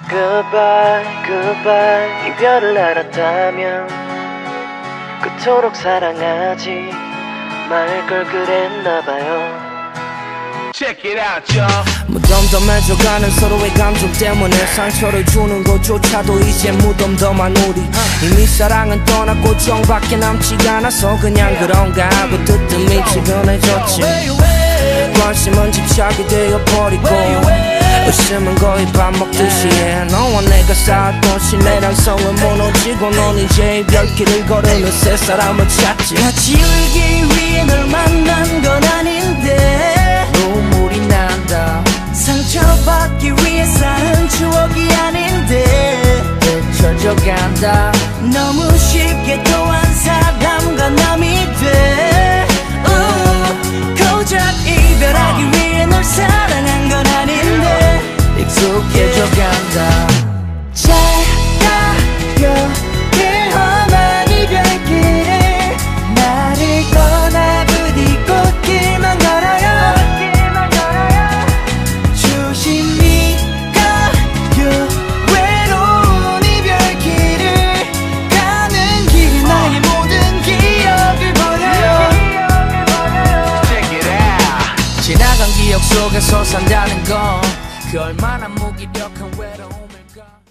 Goodbye, goodbye 이별을 알았다면 그토록 사랑하지 말 걸 그랬나봐요. Check it out, y'all. 무덤덤해져가는 서로의 감정 때문에 상처를 주는 것조차도 이제 무덤덤한 우리. 이미 사랑은 떠났고 정밖에 남지가 않아서 그냥 그런가 하고 뜨뜻미 지근해졌지. 관심은 집착이 되어버리고 웃음은 거의 밥 먹듯이 내가 쌓았던 신뢰랑 성은 무너지고 넌 이제 이별길을 걸으며 새 사람을 찾지. 같이 울기 위해 널 만난 건 아닌데. 눈물이 난다. 상처받기 위해 쌓은 추억이 아닌데. 잊혀져 간다. 너무 쉽게 또 기억 속에서 산다는 건그 얼마나 무기력한 외로움일까?